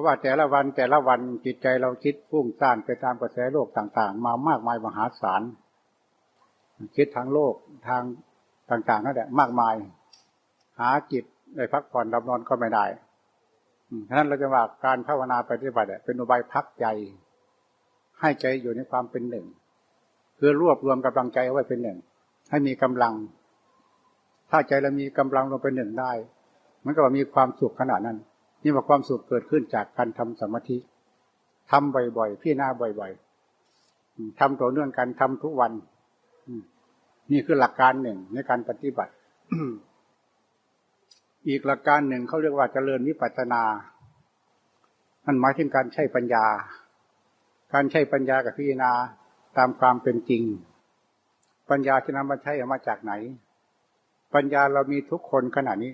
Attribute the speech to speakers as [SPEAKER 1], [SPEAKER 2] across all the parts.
[SPEAKER 1] เพราะว่าแต่ละวันแต่ละวันจิตใจเราคิดฟุ้งซ่านไปตามกระแสโลกต่างๆ มามากมายมหาศาลคิดทางโลกทางต่างๆนั่นแหละมากมาย หาจิตได้พักผ่อนรับนอนก็ไม่ได้ฉะนั้นเราจะว่าการภาวนาปฏิบัติเป็นอุบายพักใจ ให้ใจอยู่ในความเป็นหนึ่งคือรวบรวมกำลังใจเอาไว้เป็นหนึ่ง ให้มีกำลัง ถ้าใจเรามีกำลังลงเป็นหนึ่งได้ มันก็มีความสุขขนาดนั้น นี่ว่าความสุขเกิดขึ้นจากการทำสมาธิทำบ่อยๆพี่หน้าบ่อยๆอืมทำต่อเนื่องกันทำทุกวันนี่คือหลักการหนึ่งในการปฏิบัติ อีกหลักการหนึ่งเขาเรียกว่าเจริญวิปัสสนามันหมายถึงการใช้ปัญญา การใช้ปัญญากับพิจารณาตามความเป็นจริง ปัญญาที่นำมาใช้เอามาจากไหน ปัญญาเรามีทุกคนขณะนี้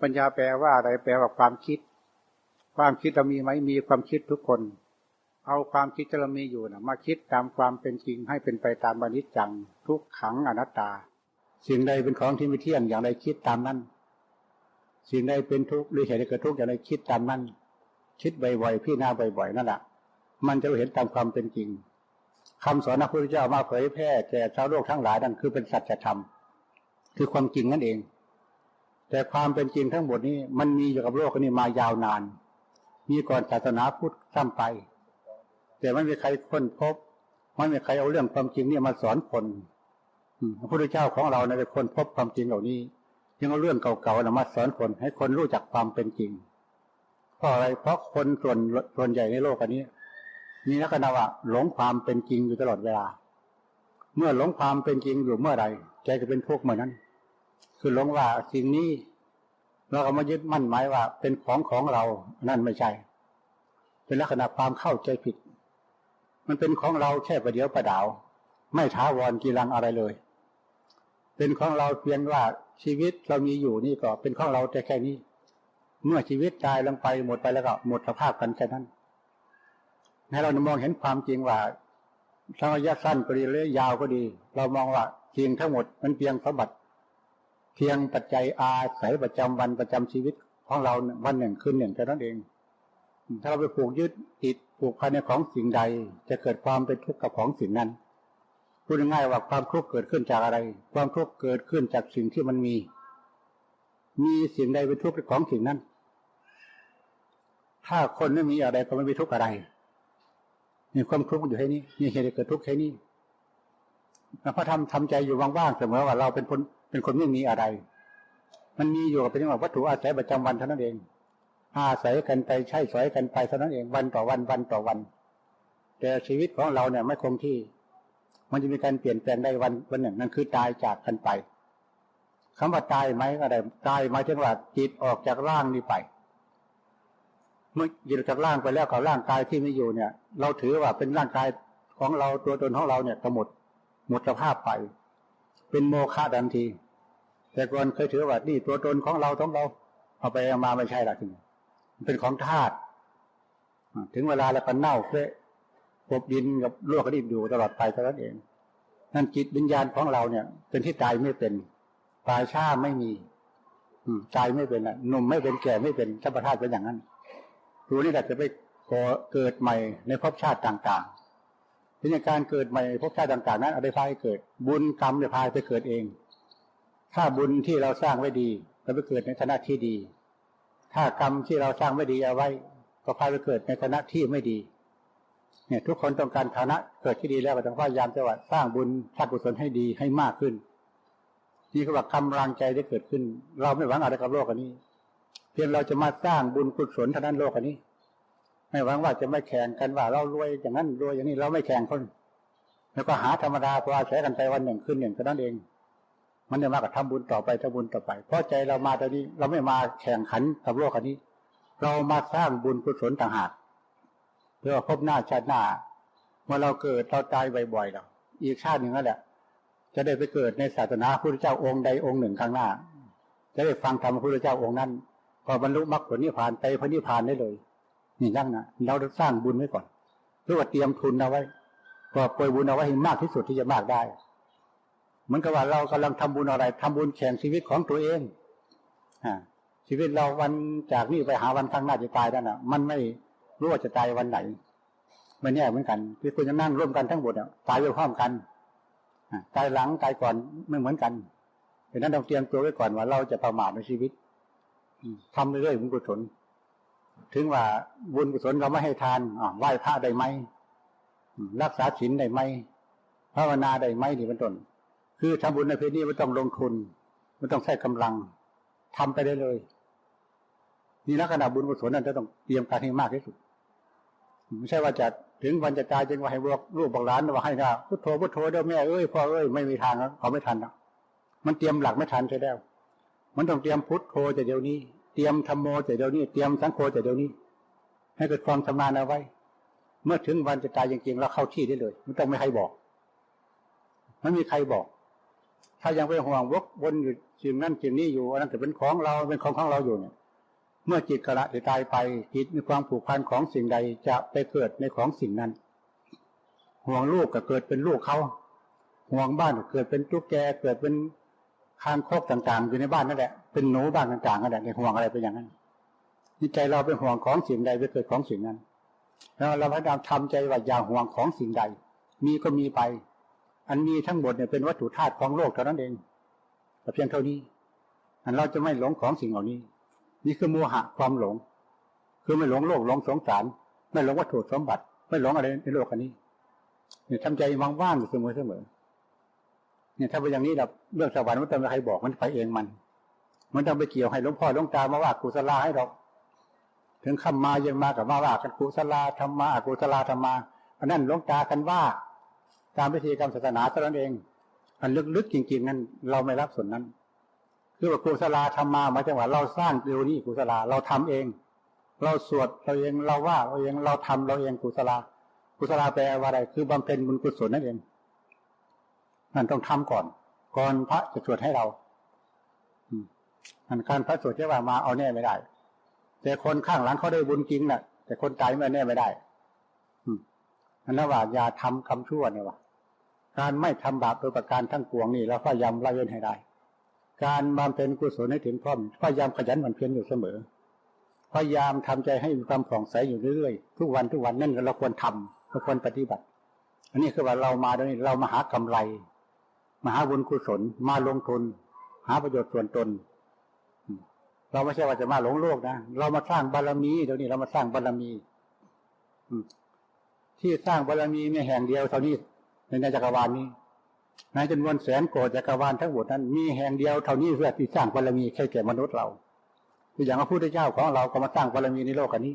[SPEAKER 1] ปัญญาแปลว่าอะไรแปลว่าความคิด ความคิดเรามีไหมมีความคิดทุกคน เอาความคิดที่เรามีอยู่นะมาคิดตามความเป็นจริงให้เป็นไปตามอนิจจัง ทุกขังอนัตตา สิ่งใดเป็นของที่ไม่เที่ยงอย่างใดคิดตามนั้น สิ่งใดเป็นทุกข์หรือเหตุเกิดทุกข์อย่างใดคิดตามนั้นคิดบ่อยๆพี่หน้าบ่อยๆนั่นแหละมันจะเห็นตามความเป็นจริงคำสอนพระพุทธเจ้ามาเผยแพร่แก่ชาวโลกทั้งหลายนั่นคือเป็นสัจธรรม คือความจริงนั่นเอง แต่ความเป็นจริงทั้งหมดนี้ มันมีอยู่กับโลกนี้มายาวนาน มีก่อนศาสนาพุทธซ้ำไป แต่ไม่มีใครค้นพบไม่มีใครเอาเรื่องความจริงนี่มาสอนคนพระพุทธเจ้าของเราเนี่ยเป็นคนพบความจริงเหล่านี้ยังเอาเรื่องเก่าๆนะมาสอนคนให้คนรู้จักความเป็นจริงเพราะอะไรเพราะคนส่วนส่วนใหญ่ในโลกอันนี้ มีลักษณะว่าหลงความเป็นจริงอยู่ตลอดเวลา เมื่อหลงความเป็นจริงอยู่เมื่อไรใจจะเป็นทุกข์เหมือนนั้น คือหลงว่าสิ่งนี้เราก็มายึดมั่นหมายว่า เป็นของของเรา นั่นไม่ใช่ เป็นลักษณะความเข้าใจผิด มันเป็นของเราแค่ประเดี๋ยวประดาว ไม่ท้าวรกีรังอะไรเลย เป็นของเราเพียงว่าชีวิตเรามีอยู่นี่ก็ เป็นของเราแต่แค่นี้ เมื่อชีวิตตายลงไปหมดไปแล้วก็หมดสภาพกันแค่นั้นให้เรามองเห็นความจริงว่าทั้งระยะสั้นก็ดีระยะยาวก็ดี เรามองว่าจริงทั้งหมดมันเพียงสมบัติ เพียงปัจจัยอาศัยประจำวันประจำชีวิตของเราวันหนึ่งคืนหนึ่งแค่นั้นเอง ถ้าเราไปผูกยึดติดผูกพันในของสิ่งใด จะเกิดความเป็นทุกข์กับของสิ่งนั้นพูดง่ายๆว่าความทุกข์เกิดขึ้นจากอะไร ความทุกข์เกิดขึ้นจากสิ่งที่มันมี มีสิ่งใดเป็นทุกข์ของสิ่งนั้น ถ้าคนไม่มีอะไรก็ไม่มีทุกข์อะไรมีความทุกข์อยู่แค่นี้มีเหตุเกิดทุกข์แค่นี้พระธรรมทำใจอยู่ว่างๆเสมอว่าเราเป็นคน เป็นคนไม่มีอะไร มันมีอยู่กับเป็นว่าวัตถุอาศัยประจำวันเท่านั้นเอง อาศัยกันไปใช้สอยกันไปเท่านั้นเองวันต่อวันวันต่อวัน แต่ชีวิตของเราเนี่ยไม่คงที่ มันจะมีการเปลี่ยนแปลงได้วันวันหนึ่งนั่นคือตายจากกันไปคำว่าตายไหมก็ได้ตายหมายถึงว่าจิตออกจากร่างนี้ไป เมื่อจิตออกจากร่างไปแล้วกับร่างกายที่ไม่อยู่เนี่ย เราถือว่าเป็นร่างกายของเราตัวตนของเราเนี่ยก็หมดหมดสภาพไป เป็นโมฆะทันที แต่ก่อนเคยถือว่านี่ตัวตนของเราของเรา เอาไปเอามาไม่ใช่ละทีนี้เป็นของธาตุถึงเวลาแล้วก็เน่าเฟะพบดินกับลวกกระดิบอยู่ตลอดไปเท่านั้นเอง นั่นจิตวิญญาณของเราเนี่ย เป็นที่ตายไม่เป็นตายชาไม่มี อืมตายไม่เป็นอะหนุ่มไม่เป็นแก่ไม่เป็นธรรมธาตุเป็นอย่างนั้นตัวนี้แหละจะไปก่อเกิดใหม่ในภพชาติต่างๆทีนี้การเกิดใหม่ภพชาติต่างๆ นั้นอาได้พาให้เกิด บุญกรรมได้พาไปเกิดเอง ถ้าบุญที่เราสร้างไว้ดีเราไปเกิดในฐานะที่ดี ถ้ากรรมที่เราสร้างไม่ดีเอาไว้ ก็พาไปเกิดในฐานะที่ไม่ดี เนี่ย ทุกคนต้องการฐานะเกิดที่ดีแล้วก็ต้องพยายามจะว่าสร้างบุญสร้างกุศลให้ดีให้มากขึ้นนี่ก็ว่ากำลังใจได้เกิดขึ้น เราไม่หวังอะไรกับโลกอันนี้ เพียงเราจะมาสร้างบุญกุศลเท่านั้นโลกอันนี้ ไม่หวังว่าจะไม่แข่งกันว่าเรารวยอย่างนั้นรวยอย่างนี้เราไม่แข่งคน แล้วก็หาธรรมดาพออาศัยกันไปวันหนึ่งขึ้นหนึ่งเท่านั้นเอง มันจะมากับทำบุญต่อไปทำบุญต่อไป เพราะใจเรามาตอนนี้ เราไม่มาแข่งขันกับโลกอันนี้ เรามาสร้างบุญกุศลต่างหากเพื่อพบหน้าชาติหน้าเมื่อเราเกิดเราตายบ่อยๆเราอีกชาติหนึ่งนั่นแหละ จะได้ไปเกิดในศาสนาพระพุทธเจ้าองค์ใดองค์หนึ่งข้างหน้า จะได้ฟังธรรมพระพุทธเจ้าองค์นั้นก็บรรลุมรรคผลนิพพานไปพระนิพพานได้เลย นี่ยั่งนะเราต้องสร้างบุญไว้ก่อนเพื่อเตรียมทุนเอาไว้ก็ปล่อยบุญเอาไว้ให้มากที่สุดที่จะมากได้ เหมือนกับว่าเรากำลังทำบุญอะไรทำบุญแข่งชีวิตของตัวเองอ่าชีวิตเราวันจากนี้ไปหาวันข้างหน้าจะตายนั่นน่ะ มันไม่รู้ว่าจะตายวันไหนมันแน่เหมือนกันที่คุณจะนั่งร่วมกันทั้งหมดอะตายไปพร้อมกันตายหลังตายก่อนไม่เหมือนกันดังนั้นต้องเตรียมตัวไว้ก่อนว่าเราจะประมาทในชีวิตทำเรื่อยๆบุญกุศลถึงว่าบุญกุศลเราไม่ให้ทานไหว้พระได้ไหมอืมรักษาศีลได้ไหมภาวนาได้ไหมนี่เป็นต้น คือทำบุญในเพศนี้ไม่ต้องลงทุนไม่ต้องใช้กำลังทำไปได้เลยนี่ลักษณะบุญกุศลนั้นจะต้องเตรียมการให้มากที่สุดไม่ใช่ว่าจะถึงวันจะตายจึงว่าให้บอกลูกบอกหลานว่าให้นะพุทโธพุทโธเด้อแม่เอ้ยพ่อเอ้ยไม่มีทางเขาไม่ทันมันเตรียมหลักไม่ทันใช่แล้ว มันต้องเตรียมพุทโธแต่เดี๋ยวนี้ เตรียมธรรมโมแต่เดี๋ยวนี้เตรียมสังโฆแต่เดี๋ยวนี้ ให้เกิดความชำนาญเอาไว้ เมื่อถึงวันจะตายจริงๆเราเข้าที่ได้เลยไม่ต้องไม่ใครบอกไม่มีใครบอก ถ้ายังไปห่วงวกวนอยู่สิ่งนั้นสิ่งนี้อยู่อันนั้นจะเป็นของเราเป็นของของเราอยู่เนี่ย เมื่อจิตกระจะตายไปจิตมีความผูกพันของสิ่งใดจะไปเกิดในของสิ่งนั้น ห่วงลูกก็เกิดเป็นลูกเขาห่วงบ้านก็เกิดเป็นตุ๊กแกเกิดเป็นคางคกต่างๆ อยู่ในบ้านนั่นแหละเป็นหนูบ้านต่างๆนั่นแหละในห่วงอะไรไปอย่างนั้นนี่ใจเราเป็นห่วงของสิ่งใดไปเกิดของสิ่งนั้นแล้วเราพยายามทำใจว่าอย่าห่วงของสิ่งใด มีก็มีไป อันมีทั้งหมดเนี่ยเป็นวัตถุธาตุของโลกเท่านั้นเองแต่เพียงเท่านี้ อันเราจะไม่หลงของสิ่งเหล่านี้ นี่คือโมหะความหลง คือไม่หลงโลกหลงสงสาร ไม่หลงวัตถุสมบัติ ไม่หลงอะไรในโลกอันนี้เนี่ยทำใจว่างๆอยู่เสมอเสมอเนี่ยถ้าเป็นอย่างนี้เราเรื่องสวรรค์มันต้องใครบอกมันไปเองมันมันต้องไปเกี่ยวให้หลวงพ่อหลวงตามาว่ากุศลาให้เราถึงคำมายังมากับมาว่ากันกุศลาธรรมะอกุศลาธรรมาอันนั้นหลวงตากันว่า ตามพิธีกรรมศาสนาเท่านั้นเอง อันลึกๆจริง ๆ นั้น เราไม่รับส่วนนั้น คือว่ากุศลาธรรมาหมายถึงว่าเราสร้างเดี๋ยวนี้กุศลาเราทำเอง เราสวดเราเองเราว่าเราเองเราทำเราเองกุศลากุศลาแปลว่าอะไร คือบำเพ็ญบุญกุศลนั่นเองนั่นต้องทำก่อน ก่อนพระจะสวดให้เราอันการพระสวดจะว่ามาเอาแน่ไม่ได้ แต่คนข้างหลังเขาได้บุญจริงน่ะ แต่คนตายม่แน่ไม่ได้อันนั้นว่าอย่าทำคำชั่วเนี่ยว่า การไม่ทำบาปโดยประการทั้งปวงนี่เราพยายามละเว้นให้ได้ การบำเพ็ญกุศลให้ถึงพร้อมพยายามขยันหมั่นเพียรอยู่เสมอ พยายามทำใจให้มีความผ่องใสอยู่เรื่อยๆ ทุกวันทุกวันนั่นเราควรทำเราควรปฏิบัติ อันนี้คือว่าเรามาตรงนี้เรามาหากำไร มาหาบุญกุศลมาลงทุน หาประโยชน์ส่วนตน เราไม่ใช่ว่าจะมาหลงโลกนะเรามาสร้างบารมีเดี๋ยวนี้เรามาสร้างบารมีที่สร้างบารมีมีแห่งเดียวเท่านี้ ในจักรวาลนี้ในจำนวนแสนโกดจักรวาลทั้งหมดนั้น มีแห่งเดียวเท่านี้เพื่อที่สร้างบารมีแค่แก่มนุษย์เราคืออย่างพระพุทธเจ้าของเราก็มาสร้างบารมีในโลกอันนี้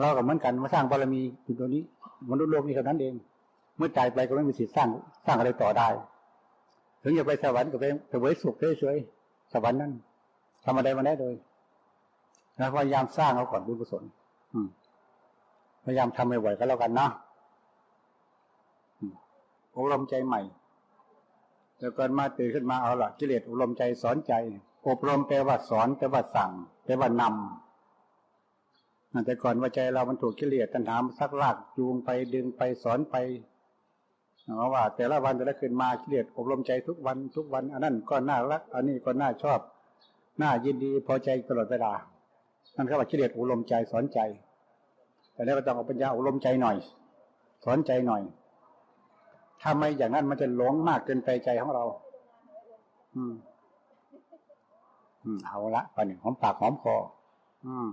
[SPEAKER 1] เราก็เหมือนกันมาสร้างบารมีอยู่ตัวนี้ มนุษย์โลกนี้เท่านั้นเอง เมื่อตายไปก็ไม่มีสิทธิ์สร้างสร้างอะไรต่อได้ ถึงจะไปสวรรค์ก็ไปเสวยสุขเฉยๆสวรรค์นั้นทำอะไรมาได้เลยแล้วพยายามสร้างเอาก่อนบุญกุศลพยายามทำให้ไหวก็แล้วกันนะ อบรมใจใหม่แล้วก่อนมาตื่นขึ้นมาเอาละกิเลสอบรมใจสอนใจ อบรมแปลว่าสอนแปลว่าสั่งแปลว่านำแต่ก่อนว่าใจเรามันถูกกิเลสตัณหาซักลากจูงไปดึงไปสอนไปเพราะว่า แต่ละวันแต่ละคืนมากิเลสอบรมใจทุกวันทุกวันอันนั้นก็น่ารักอันนี้ก็น่าชอบน่ายินดีพอใจตลอดเวลานั่นคือว่ากิเลสอบรมใจสอนใจ แต่แล้วก็ต้องเอาปัญญาอบรมใจหน่อย สอนใจหน่อย ถ้าไม่อย่างนั้นมันจะหลงมากเกินไปใจของเรา อืม อืม เอาละปอนนี้หอมปากหอมคอ อืม